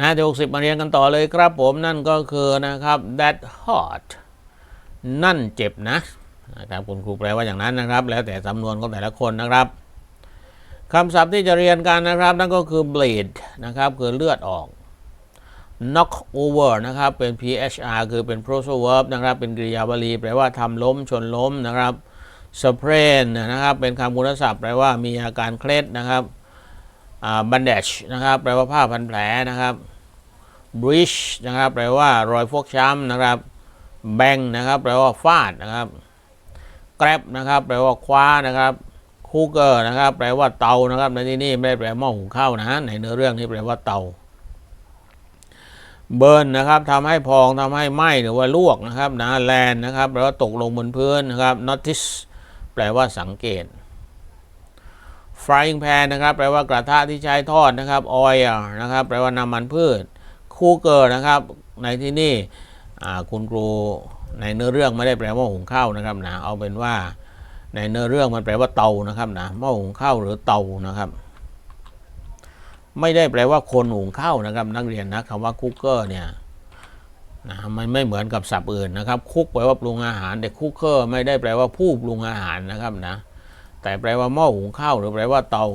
น้าที่60มาเรียนกันต่อเลยครับผมนั่นก็คือนะครับ that hot นั่นเจ็บนะนะครับคุณครูแปลว่าอย่างนั้นนะครับ แล้วแต่สำนวนของแต่ละคนนะครับคำศัพท์ที่จะเรียนกันนะครับ นั่นก็คือ bleed นะครับคือเลือดออก knock over นะครับเป็น phr คือเป็น prosal verb นะครับ เป็นกริยาบาลีแปลว่าทำล้มชนล้มนะครับ sprain นะครับเป็นคำคุณศัพท์แปลว่ามีอาการเคล็ดนะครับ บันเดชนะครับแปลว่าผ้าพันแผลนะครับ breach นะครับแปลว่ารอยฟกช้ำนะครับ bang นะครับแปลว่าฟาดนะครับ grab นะครับแปลว่าคว้านะครับ cooker นะครับแปลว่าเตานะครับในที่นี้ไม่ได้แปลหม้อหุงข้าวนะในเนื้อเรื่องนี้แปลว่าเตาเบิร์นนะครับทำให้พองทำให้ไหม้หรือว่าลวกนะครับนะแลนนะครับแปลว่าตกลงบนพื้นนะครับ notice แปลว่าสังเกต frying pan นะครับ แปลว่ากระทะที่ใช้ทอดนะครับ oil นะครับ แปลว่าน้ำมันพืช cooker นะครับ ในที่นี่คุณครูในเนื้อเรื่องไม่ได้แปลว่าหุงข้าวนะครับนะ เอาเป็นว่าในเนื้อเรื่องมันแปลว่าเตานะครับนะหม้อหุงข้าวหรือเตานะครับ ไม่ได้แปลว่าคนหุงข้าวนะครับ นักเรียนนะคำว่าคุกเกอร์เนี่ยนะมันไม่เหมือนกับศัพท์อื่นนะครับ คุกแปลว่าปรุงอาหารแต่คุกเกอร์ไม่ได้แปลว่าผู้ปรุงอาหารนะครับนะ แต่แปลว่าหม้อหุงข้าวหรือแปลว่าเตา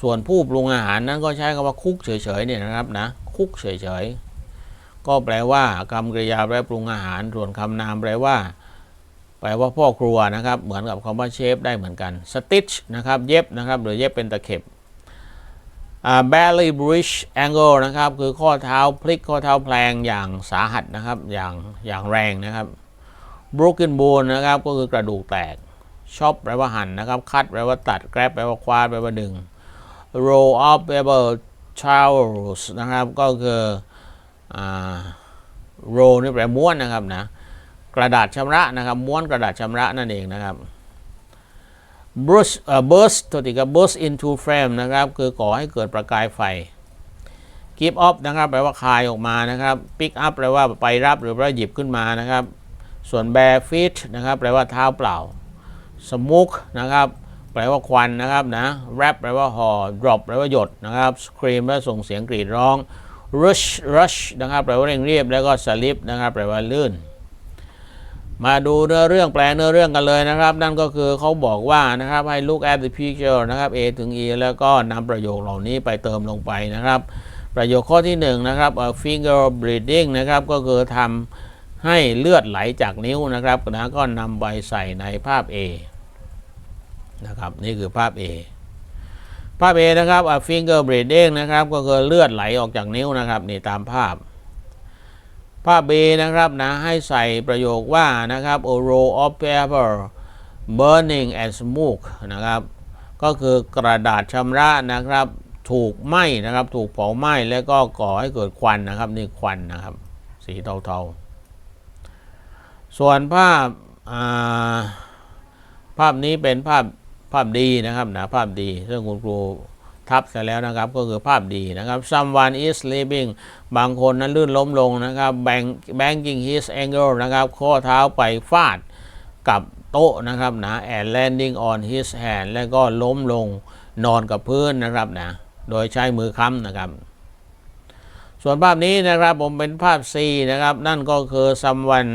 ส่วนผู้ปรุงอาหารนั้นก็ใช้คำว่าคุกเฉยๆเนี่ยนะครับนะคุกเฉยๆก็แปลว่ากรรมกริยาแปลปรุงอาหาร ส่วนคำนามแปลว่า แปลว่าพ่อครัวนะครับ เหมือนกับคำว่าเชฟได้เหมือนกัน stitch นะครับเย็บนะครับหรือเย็บเป็นตะเข็บ belly bridge angle นะครับ คือข้อเท้าพลิกข้อเท้าแพลงอย่างสาหัสนะครับ อย่างอย่างแรงนะครับ broken bone นะครับ ก็คือกระดูกแตก chop แปลว่าหั่นนะครับ cut แปลว่าตัด grab แปลว่าคว้าแปลว่าดึง roll up แปลว่า towels นะครับ ก็คือ roll นี่แปลม้วนนะครับนะ กระดาษชำระนะครับ ม้วนกระดาษชำระนั่นเองนะครับ burst เอ่อ burst ตัวติกับ burst into flame นะครับ คือก่อให้เกิดประกายไฟ keep up นะครับ แปลว่าคายออกมานะครับ pick up แปลว่าไปรับหรือว่าหยิบขึ้นมานะครับ ส่วน bare feet นะครับ แปลว่าเท้าเปล่า smoke นะครับแปลว่าควันนะครับนะ wrap แปลว่าห่อ drop แปลว่าหยดนะครับ scream แปลว่าส่งเสียงกรีดร้อง rush rush นะครับแปลว่าเร่งรีบแล้วก็ slip นะครับแปลว่าลื่น มาดูเนื้อเรื่องแปลเนื้อเรื่องกันเลยนะครับ นั่นก็คือเขาบอกว่านะครับให้ look at the picture นะครับ A ถึง E แล้วก็นำประโยคเหล่านี้ไปเติมลงไปนะครับ ประโยคข้อที่1นะครับ a finger bleeding นะครับก็คือทำให้เลือดไหลจากนิ้วนะครับนะก็นำไปใส่ในภาพ A นะครับนี่คือภาพ A ภาพ A นะครับ a finger bleeding นะครับก็คือเลือดไหลออกจากนิ้วนะครับนี่ตามภาพ ภาพ B นะครับนะให้ใส่ประโยคว่านะครับ a roll of paper burning and smoke นะครับก็คือกระดาษชำระนะครับถูกไหม้นะครับถูกเผาไหม้แล้วก็ก่อให้เกิดควันนะครับนี่ควันนะครับสีเทาๆ ส่วนภาพภาพนี้เป็นภาพ ภาพดีนะครับนะภาพดีซึ่งคุณครูทับเสร็จแล้วนะครับก็คือภาพดีนะครับ someone is sleeping บางคนนั้นลื่นล้มลงนะครับ bang banging his ankle นะครับข้อเท้าไปฟาดกับโต๊ะนะครับนะ and landing on his hand แล้วก็ล้มลงนอนกับพื้นนะครับนะโดยใช้มือค้ำนะครับ ส่วนภาพนี้นะครับผมเป็นภาพ C นะครับ นั่นก็คือ someone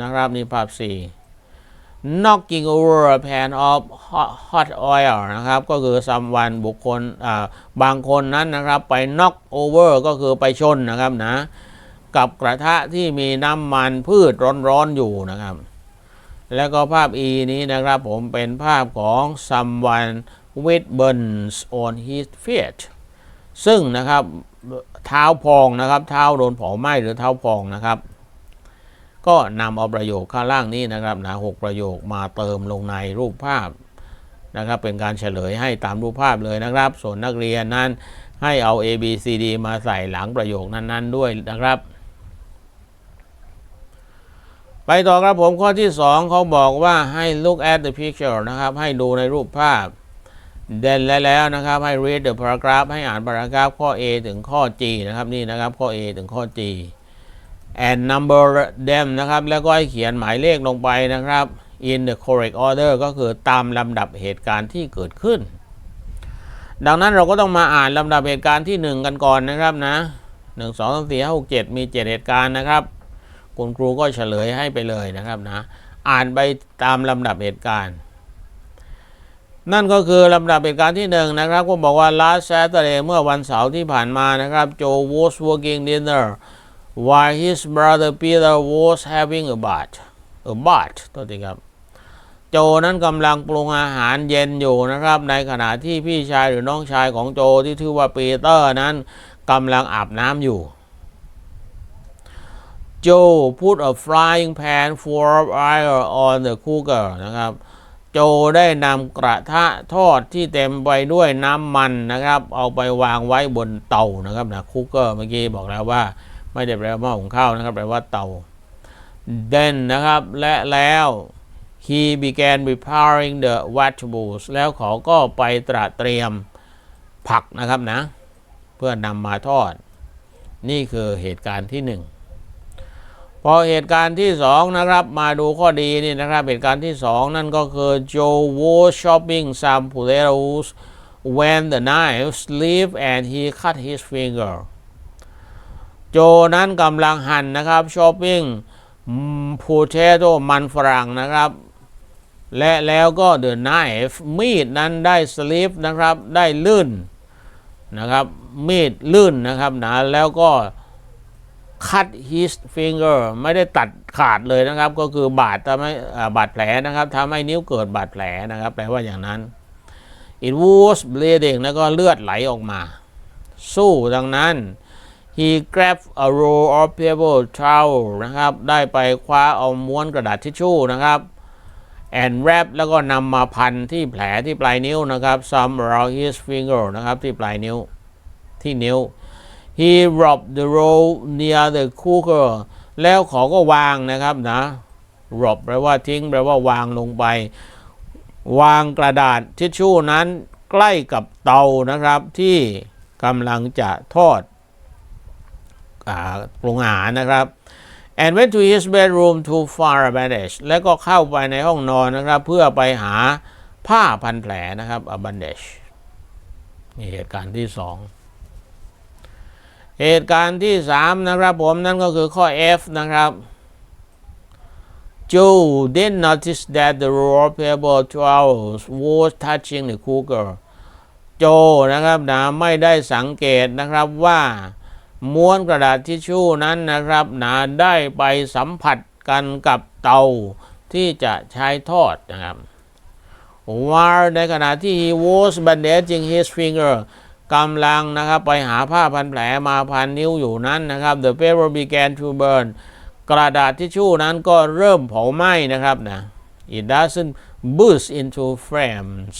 นะครับนี่ภาพ C knocking over a pan of hot oil นะครับ ก็คือ someone บุคคลบางคนนั้นนะครับ ไป knock over ก็คือไปชนนะครับนะ กับกระทะที่มีน้ำมันพืชร้อนๆอยู่นะครับ แล้วก็ภาพ E นี้นะครับผมเป็นภาพของ someone with burns on his feet ซึ่งนะครับเท้าพองนะครับ เท้าโดนเผาไหม้หรือเท้าพองนะครับ ก็นำเอาประโยคข้างล่างนี้นะครับนะหกประโยคมาเติมลงในรูปภาพนะครับ เป็นการเฉลยให้ตามรูปภาพเลยนะครับ ส่วนนักเรียนนั้นให้เอา A B C D มาใส่หลังประโยคนั้น ๆ ด้วยนะครับ ไปต่อครับผมข้อที่ 2 เขาบอกว่าให้ look at the picture นะครับ ให้ดูในรูปภาพ เด่นแล้วแล้วนะครับ ให้ read the paragraph ให้อ่าน paragraph ข้อ A ถึงข้อ G นะครับนี่นะครับข้อ A ถึงข้อ G and number them นะครับ แล้วก็ให้เขียนหมายเลขลงไปนะครับ in the correct order ก็คือตามลำดับเหตุการณ์ที่เกิดขึ้น ดังนั้นเราก็ต้องมาอ่านลำดับเหตุการณ์ที่ 1 กันก่อนนะครับนะ 1 2 3 4 5 6 7 มี 7 เหตุการณ์นะครับ คุณครูก็เฉลยให้ไปเลยนะครับนะ อ่านไปตามลำดับเหตุการณ์ นั่นก็คือลำดับเหตุการณ์ที่หนึ่งนะครับ ก็บอกว่า last Saturday เมื่อวันเสาร์ที่ผ่านมานะครับ Joe was working dinner while his brother Peter was having a bath a bath ตัวทีครับ โจนั้นกำลังปรุงอาหารเย็นอยู่นะครับ ในขณะที่พี่ชายหรือน้องชายของโจที่ชื่อว่าปีเตอร์นั้นกำลังอาบน้ำอยู่ Joe put a frying pan full of oil on the cooker นะครับ โจได้นำกระทะทอดที่เต็มไปด้วยน้ำมันนะครับ เอาไปวางไว้บนเตานะครับนะคุกเกอร์เมื่อกี้บอกแล้วว่า ไม่ได้แปลว่าหม้อหุงข้าวนะครับ แปลว่าเตา then นะครับ และแล้ว he began preparing the vegetables แล้วเขาก็ไปตระเตรียมผักนะครับนะ เพื่อนำมาทอด นี่คือเหตุการณ์ที่หนึ่งพอเหตุการณ์ที่สองนะครับ มาดูข้อดีนี่นะครับ เหตุการณ์ที่สองนั่นก็คือ Joe was shopping some potatoes when the knife slipped and he cut his finger โจนั้นกำลังหั่นนะครับช้อปปิ้ง potato มันฝรั่งนะครับ และแล้วก็ the knife มีดนั้นได้ slip นะครับได้ลื่นนะครับมีดลื่นนะครับนะแล้วก็ cut his finger ไม่ได้ตัดขาดเลยนะครับ ก็คือบาดทำให้บาดแผลนะครับทำให้นิ้วเกิดบาดแผลนะครับแปลว่าอย่างนั้น it was bleeding แล้วก็เลือดไหลออกมา สู้ดังนั้น he grabbed a roll of paper towel นะครับ ได้ไปคว้าเอาม้วนกระดาษทิชชู่นะครับ and wrap แล้วก็นำมาพันที่แผลที่ปลายนิ้วนะครับ some around his finger นะครับ ที่ปลายนิ้วที่นิ้ว he rubbed the roll near the cooker แล้วเขาก็วางนะครับนะ rub แปลว่าทิ้งแปลว่าวางลงไป วางกระดาษทิชชู่นั้นใกล้กับเตานะครับที่กำลังจะทอด อาปรุงอาหารนะครับ and went to his bedroom to find a bandage แล้วก็เข้าไปในห้องนอนนะครับ เพื่อไปหาผ้าพันแผลนะครับ a bandage นี่เหตุการณ์ที่สองเหตุการณ์ที่สามนะครับผมนั่นก็คือข้อ F นะครับ Joe did notice that the raw paper towels was touching the cooker โจนะครับนะไม่ได้สังเกตนะครับว่า ม้วนกระดาษทิชชู่นั้นนะครับนะได้ไปสัมผัสกันกับเตาที่จะใช้ทอดนะครับ while ในขณะที่ he was bandaging his finger กำลังนะครับไปหาผ้าพันแผลมาพันนิ้วอยู่นั้นนะครับ the paper began to burn กระดาษทิชชู่นั้นก็เริ่มเผาไหม้นะครับนะ it doesn't burst into flames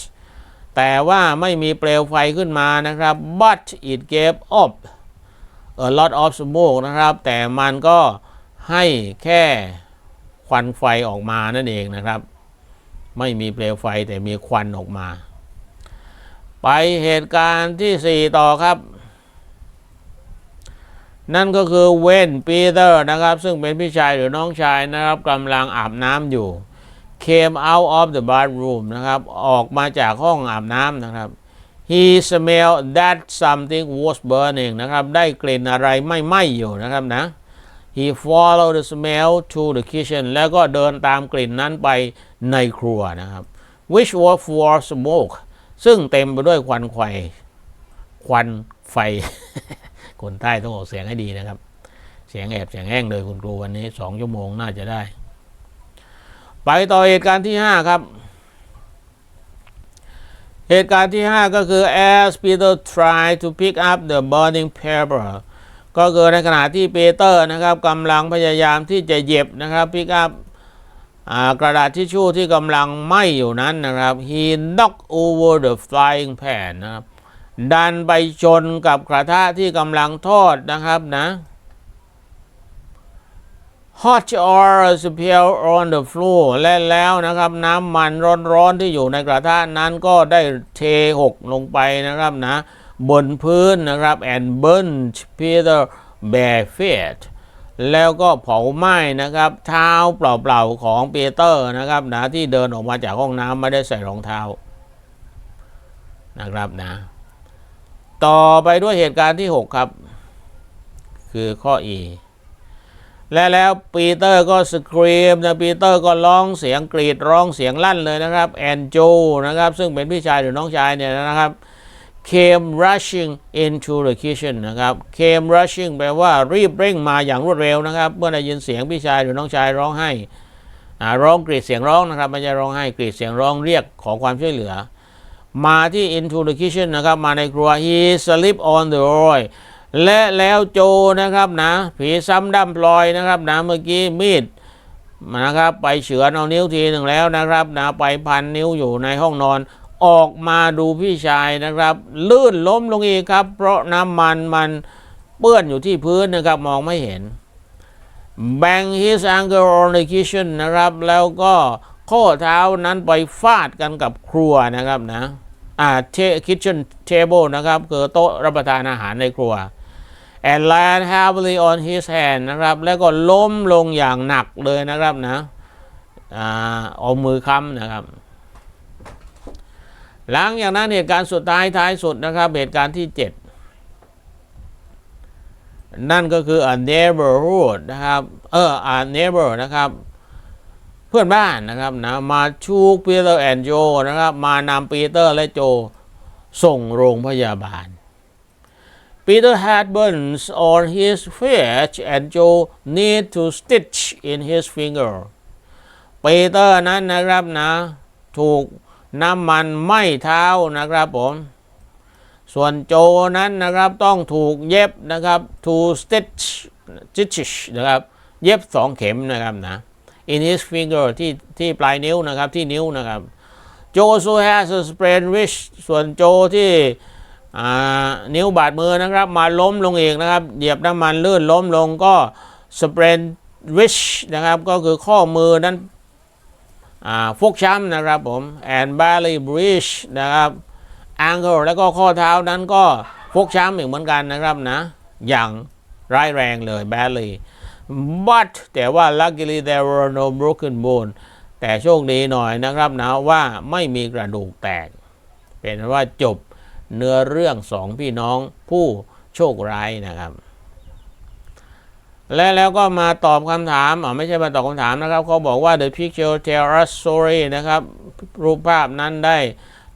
แต่ว่าไม่มีเปลวไฟขึ้นมานะครับ but it gave up lot of smoke นะครับ แต่มันก็ให้แค่ควันไฟออกมานั่นเองนะครับ ไม่มีเปลวไฟแต่มีควันออกมา ไปเหตุการณ์ที่ 4 ต่อครับ นั่นก็คือเวนปีเตอร์นะครับ ซึ่งเป็นพี่ชายหรือน้องชายนะครับกำลังอาบน้ำอยู่ came out of the bathroom นะครับ ออกมาจากห้องอาบน้ำนะครับ he smelled that something was burning นะครับ ได้กลิ่นอะไรไม่ไหม้อยู่นะครับนะ he followed the smell to the kitchen แล้วก็เดินตามกลิ่นนั้นไปในครัวนะครับ which was full of smoke ซึ่งเต็มไปด้วยควันไฟควันไฟ คนใต้ต้องออกเสียงให้ดีนะครับ เสียงแอบเสียงแห้งเลยคุณครูวันนี้สองชั่วโมงน่าจะได้ ไปต่อเหตุการณ์ที่ 5 ครับ เหตุการณ์ที่ 5 ก็คือ as Peter tried to pick up the burning paper ก็คือในขณะที่ปีเตอร์นะครับกำลังพยายามที่จะเย็บนะครับพิกอัพกระดาษทิชชู่ที่กำลังไหม้อยู่นั้นนะครับ he knocked over the frying pan นะครับดันไปชนกับกระทะที่กำลังทอดนะครับนะ hot oil spilled on the floor และแล้วนะครับน้ำมันร้อนๆที่อยู่ในกระทะนั้นก็ได้เทหกลงไปนะครับนะบนพื้นนะครับ and burnt Peter bare feet แล้วก็เผาไหม้นะครับเท้าเปล่าๆของปีเตอร์นะครับนะที่เดินออกมาจากห้องน้ำไม่ได้ใส่รองเท้านะครับนะต่อไปด้วยเหตุการณ์ที่ 6 ครับ คือข้อ E และแล้วปีเตอร์ก็สครีมนะปีเตอร์ก็ร้องเสียงกรีดร้องเสียงลั่นเลยนะครับแอนโจนะครับ ซึ่งเป็นพี่ชายหรือน้องชายเนี่ยนะครับ came rushing into the kitchen นะครับ came rushing แปลว่ารีบเร่งมาอย่างรวดเร็วนะครับ เมื่อได้ยินเสียงพี่ชายหรือน้องชายร้องไห้ร้องกรีดเสียงร้องนะครับไม่ใช่ร้องไห้กรีดเสียงร้องเรียกขอความช่วยเหลือ มาที่ into the kitchen นะครับ มาในครัว he slip on the oil และแล้วโจนะครับนะผีซ้ำดำพลอยนะครับนะเมื่อกี้มีดนะครับไปเฉือนเอานิ้วทีหนึ่งแล้วนะครับนะไปพันนิ้วอยู่ในห้องนอน ออกมาดูพี่ชายนะครับ ลื่นล้มลงอีกครับ เพราะน้ำมันมันเปื้อนอยู่ที่พื้นนะครับมองไม่เห็น bang his anger on the kitchen นะครับ แล้วก็ข้อเท้านั้นไปฟาดกันกับครัวนะครับนะอ่า kitchen table นะครับคือโต๊ะรับประทานอาหารในครัว and land heavily on his hand นะครับ แล้วก็ล้มลงอย่างหนักเลยนะครับนะเอามือค้ำนะครับ หลังจากนั้นเหตุการณ์สุดท้ายท้ายสุดนะครับ เหตุการณ์ที่ 7 นั่นก็คือ a neighborhood นะครับเออ a neighbor นะครับ เพื่อนบ้านนะครับนะมาชูกปีเตอร์แอนโจนะครับ มานำปีเตอร์และโจส่งโรงพยาบาล Peter had burns on his feet and Joe need to stitch in his finger ปีเตอร์นั้นนะครับนะ ถูกน้ำมันไหม้เท้านะครับผม ส่วนโจนั้นนะครับต้องถูกเย็บนะครับ to stitch stitch นะครับ เย็บสองเข็มนะครับนะ in his finger ที่ที่ปลายนิ้วนะครับที่นิ้วนะครับโจ so has a sprained wrist ส่วนโจที่ นิ้วบาดมือนะครับ มาล้มลงเองนะครับ เหยียบน้ำมันลื่นล้มลงก็ sprained wrist นะครับ ก็คือข้อมือนั้นฟกช้ำนะครับผม and badly bruised นะครับ ankle แล้วก็ข้อเท้านั้นก็ฟกช้ำอีกเหมือนกันนะครับนะ อย่างร้ายแรงเลย badly but แต่ว่า luckily there were no broken bone แต่โชคดีหน่อยนะครับนะว่าไม่มีกระดูกแตก เป็นว่าจบ เนื้อเรื่องสองพี่น้องผู้โชคร้ายนะครับ และแล้วก็มาตอบคำถามอ่าไม่ใช่มาตอบคำถามนะครับเขาบอกว่า the picture tell us story นะครับ รูปภาพนั้นได้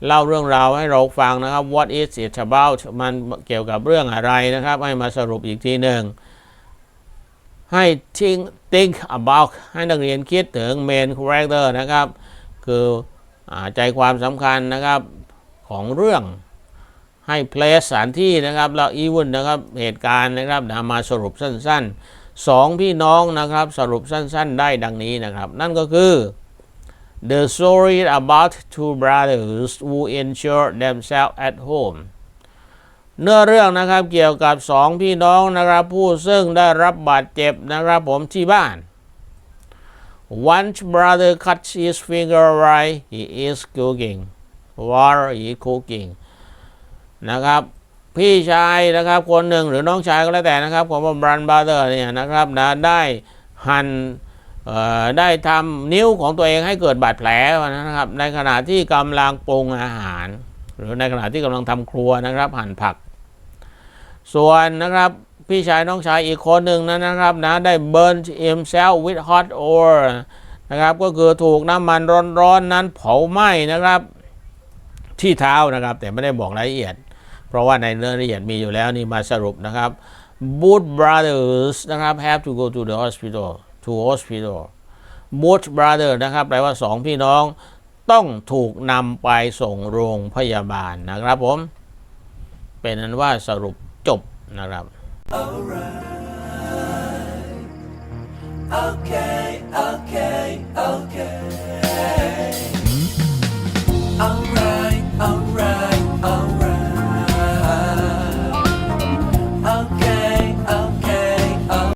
เล่าเรื่องราวให้เราฟังนะครับ what is it about มันเกี่ยวกับเรื่องอะไรนะครับ ให้มาสรุปอีกทีหนึ่งให้ think think about ให้นักเรียนคิดถึง main character นะครับ คืออใจความสำคัญนะครับของเรื่อง ให้ place สถานที่นะครับแล้ว event นะครับเหตุการณ์นะครับนะมาสรุปสั้นๆสองพี่น้องนะครับสรุปสั้นๆ ได้ดังนี้นะครับ นั่นก็คือ the story about two brothers who injured themselves at home เนื้อเรื่องนะครับเกี่ยวกับสองพี่น้องนะครับผู้ซึ่งได้รับบาดเจ็บนะครับผมที่บ้าน One brother cuts his finger while he is cooking while he cooking นะครับ พี่ชายนะครับคนหนึ่งหรือน้องชายก็แล้วแต่นะครับของบรันบาเดอร์เนี่ยนะครับนะได้หันเอ่อได้ทำนิ้วของตัวเองให้เกิดบาดแผลนะครับ ในขณะที่กำลังปรุงอาหาร หรือในขณะที่กำลังทำครัวนะครับ หั่นผัก ส่วนนะครับพี่ชายน้องชายอีกคนหนึ่งนั้นนะครับนะได้ burn himself with hot oil นะครับก็คือถูกน้ำมันร้อนๆนั้นเผาไหม้นะครับ ที่เท้านะครับ แต่ไม่ได้บอกรายละเอียด เพราะว่าในเนื้อละเอียดมีอยู่แล้วนี่มาสรุปนะครับ both brothers นะครับ have to go to the hospital to hospital both brother นะครับแปลว่าสองพี่น้องต้องถูกนำไปส่งโรงพยาบาลนะครับผม เป็นนั้นว่าสรุปจบนะครับ alright. Okay.